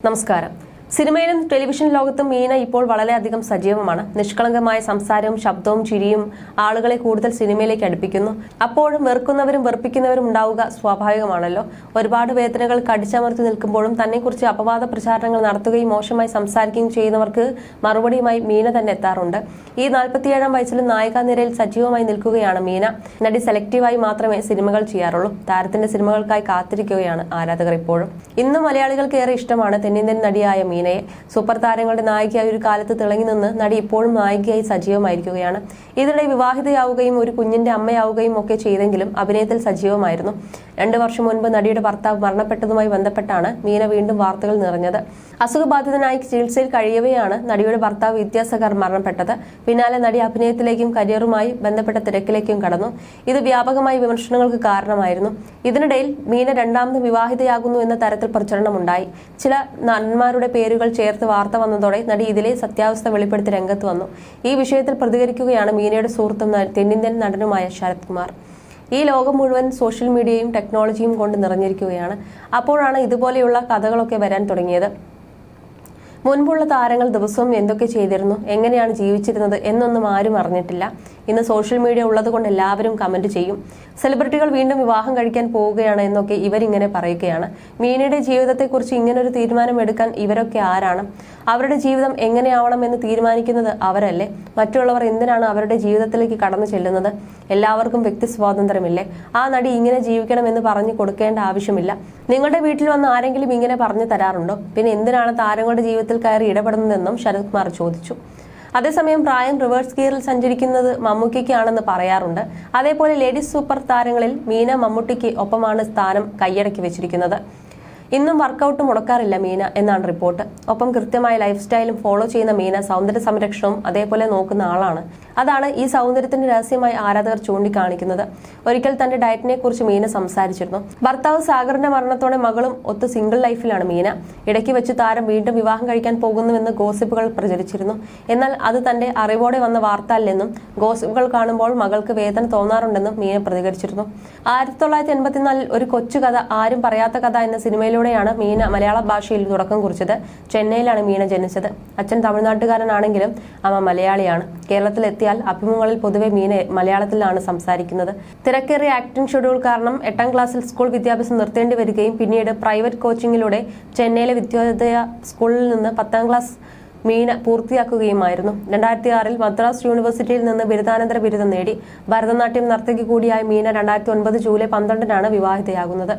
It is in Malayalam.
നമസ്കാരം സിനിമയിലും ടെലിവിഷൻ ലോകത്തും മീന ഇപ്പോൾ വളരെയധികം സജീവമാണ്. നിഷ്കളങ്കമായ സംസാരവും ശബ്ദവും ചിരിയും ആളുകളെ കൂടുതൽ സിനിമയിലേക്ക് അടുപ്പിക്കുന്നു. അപ്പോഴും വെറുക്കുന്നവരും വെറുപ്പിക്കുന്നവരും ഉണ്ടാവുക സ്വാഭാവികമാണല്ലോ. ഒരുപാട് വേദനകൾ കടിച്ചമർത്തി നിൽക്കുമ്പോഴും തന്നെക്കുറിച്ച് അപവാദ പ്രചാരണങ്ങൾ നടത്തുകയും മോശമായി സംസാരിക്കുകയും ചെയ്യുന്നവർക്ക് മറുപടിയുമായി മീന തന്നെ എത്താറുണ്ട്. ഈ നാൽപ്പത്തിയേഴാം വയസ്സിലും നായികാ നിരയിൽ സജീവമായി നിൽക്കുകയാണ് മീന. നടി സെലക്റ്റീവായി മാത്രമേ സിനിമകൾ ചെയ്യാറുള്ളൂ. താരത്തിന്റെ സിനിമകൾക്കായി കാത്തിരിക്കുകയാണ് ആരാധകർ ഇപ്പോഴും. ഇന്നും മലയാളികൾക്ക് ഏറെ ഇഷ്ടമാണ് തെന്നിന്ത്യൻ നടിയായ മീനയെ സൂപ്പർ താരങ്ങളുടെ നായികയായി ഒരു കാലത്ത് തിളങ്ങി നിന്ന് നടി ഇപ്പോഴും നായികയായി സജീവമായിരിക്കുകയാണ്. ഇതിനിടെ വിവാഹിതയാവുകയും ഒരു കുഞ്ഞിന്റെ അമ്മയാവുകയും ഒക്കെ ചെയ്തെങ്കിലും അഭിനയത്തിൽ സജീവമായിരുന്നു. രണ്ടു വർഷം മുൻപ് നടിയുടെ ഭർത്താവ് മരണപ്പെട്ടതുമായി ബന്ധപ്പെട്ടാണ് മീന വീണ്ടും വാർത്തകൾ നിറഞ്ഞത്. അസുഖബാധിതനായി ചികിത്സയിൽ കഴിയവെയാണ് നടിയുടെ ഭർത്താവ് വിദ്യാസഗർ മരണപ്പെട്ടത്. പിന്നാലെ നടി അഭിനയത്തിലേക്കും കരിയറുമായി ബന്ധപ്പെട്ട തിരക്കിലേക്കും കടന്നു. ഇത് വ്യാപകമായ വിമർശനങ്ങൾക്ക് കാരണമായിരുന്നു. ഇതിനിടയിൽ മീന രണ്ടാമത് വിവാഹിതയാകുന്നു എന്ന തരത്തിൽ പ്രചരണമുണ്ടായി. ചില നടന്മാരുടെ പേരുകൾ ചേർത്ത് വാർത്ത വന്നതോടെ നടി ഇതിലെ സത്യാവസ്ഥ വെളിപ്പെടുത്തി രംഗത്ത് വന്നു. ഈ വിഷയത്തിൽ പ്രതികരിക്കുകയാണ് മീനയുടെ സുഹൃത്തും തെന്നിന്ത്യൻ നടനുമായ ശരത് കുമാർ. ഈ ലോകം മുഴുവൻ സോഷ്യൽ മീഡിയയും ടെക്നോളജിയും കൊണ്ട് നിറഞ്ഞിരിക്കുകയാണ്. അപ്പോഴാണ് ഇതുപോലെയുള്ള കഥകളൊക്കെ വരാൻ തുടങ്ങിയത്. മുൻപുള്ള താരങ്ങൾ ദിവസവും എന്തൊക്കെ ചെയ്തിരുന്നു? എങ്ങനെയാണ് ജീവിച്ചിരുന്നത്? എന്നൊന്നും ആരും അറിഞ്ഞിട്ടില്ല. ഇന്ന് സോഷ്യൽ മീഡിയ ഉള്ളതുകൊണ്ട് എല്ലാവരും കമന്റ് ചെയ്യും. സെലിബ്രിറ്റികൾ വീണ്ടും വിവാഹം കഴിക്കാൻ പോവുകയാണ് എന്നൊക്കെ ഇവരിങ്ങനെ പറയുകയാണ്. മീനയുടെ ജീവിതത്തെക്കുറിച്ച് ഇങ്ങനൊരു തീരുമാനം എടുക്കാൻ ഇവരൊക്കെ ആരാണ്? അവരുടെ ജീവിതം എങ്ങനെയാവണം എന്ന് തീരുമാനിക്കുന്നത് അവരല്ലേ? മറ്റുള്ളവർ എന്തിനാണ് അവരുടെ ജീവിതത്തിലേക്ക് കടന്നു ചെല്ലുന്നത്? എല്ലാവർക്കും വ്യക്തി സ്വാതന്ത്ര്യമില്ലേ? ആ നടി ഇങ്ങനെ ജീവിക്കണം എന്ന് പറഞ്ഞു കൊടുക്കേണ്ട ആവശ്യമില്ല. നിങ്ങളുടെ വീട്ടിൽ വന്ന് ആരെങ്കിലും ഇങ്ങനെ പറഞ്ഞു തരാറുണ്ടോ? പിന്നെ എന്തിനാണ് താരങ്ങളുടെ ജീവിതത്തിൽ കയറി ഇടപെടുന്നതെന്നും ശരത് കുമാർ ചോദിച്ചു. അതേസമയം പ്രായം റിവേഴ്സ് ഗിയറിൽ സഞ്ചരിക്കുന്നത് മമ്മൂക്കിക്കാണെന്ന് പറയാറുണ്ട്. അതേപോലെ ലേഡീസ് സൂപ്പർ താരങ്ങളിൽ മീന മമ്മൂട്ടിക്ക് ഒപ്പമാണ് സ്ഥാനം കൈയടക്കി വെച്ചിരിക്കുന്നത്. ഇന്നും വർക്കൗട്ട് മുടക്കാറില്ല മീന എന്നാണ് റിപ്പോർട്ട്. ഒപ്പം കൃത്യമായ ലൈഫ് സ്റ്റൈലും ഫോളോ ചെയ്യുന്ന മീന സൗന്ദര്യ സംരക്ഷണവും അതേപോലെ നോക്കുന്ന ആളാണ്. അതാണ് ഈ സൗന്ദര്യത്തിന്റെ രഹസ്യമായി ആരാധകർ ചൂണ്ടിക്കാണിക്കുന്നത്. ഒരിക്കൽ തന്റെ ഡയറ്റിനെ കുറിച്ച് മീന സംസാരിച്ചിരുന്നു. ഭർത്താവ് സാഗറിന്റെ മരണത്തോടെ മകളും ഒത്ത് സിംഗിൾ ലൈഫിലാണ് മീന. ഇടയ്ക്ക് വെച്ച് താരം വീണ്ടും വിവാഹം കഴിക്കാൻ പോകുന്നുവെന്ന് ഗോസിപ്പുകൾ പ്രചരിച്ചിരുന്നു. എന്നാൽ അത് തന്റെ അറിവോടെ വന്ന വാർത്ത അല്ലെന്നും ഗോസിപ്പുകൾ കാണുമ്പോൾ മകൾക്ക് വേദന തോന്നാറുണ്ടെന്നും മീന പ്രതികരിച്ചിരുന്നു. ആയിരത്തി തൊള്ളായിരത്തി എൺപത്തിനാലിൽ ഒരു കൊച്ചു കഥ ആരും പറയാത്ത കഥ എന്ന സിനിമയിലൂടെയാണ് മീന മലയാള ഭാഷയിൽ തുടക്കം കുറിച്ചത്. ചെന്നൈയിലാണ് മീന ജനിച്ചത്. അച്ഛൻ തമിഴ്നാട്ടുകാരനാണെങ്കിലും അമ്മ മലയാളിയാണ്. കേരളത്തിലെത്തിയാൽ അഭിമുഖങ്ങളിൽ പൊതുവെ മീന മലയാളത്തിലാണ് സംസാരിക്കുന്നത്. തിരക്കേറിയ ആക്ടിംഗ് ഷെഡ്യൂൾ കാരണം എട്ടാം ക്ലാസ്സിൽ സ്കൂൾ വിദ്യാഭ്യാസം നിർത്തേണ്ടി വരികയും പിന്നീട് പ്രൈവറ്റ് കോച്ചിങ്ങിലൂടെ ചെന്നൈയിലെ വിദ്യോദയ സ്കൂളിൽ നിന്ന് പത്താം ക്ലാസ് മീന പൂർത്തിയാക്കുകയുമായിരുന്നു. രണ്ടായിരത്തി ആറിൽ മദ്രാസ് യൂണിവേഴ്സിറ്റിയിൽ നിന്ന് ബിരുദാനന്തര ബിരുദം നേടി ഭരതനാട്യം നർത്തകി കൂടിയായ മീന രണ്ടായിരത്തി ഒൻപത് ജൂലൈ പന്ത്രണ്ടിനാണ് വിവാഹിതയാകുന്നത്.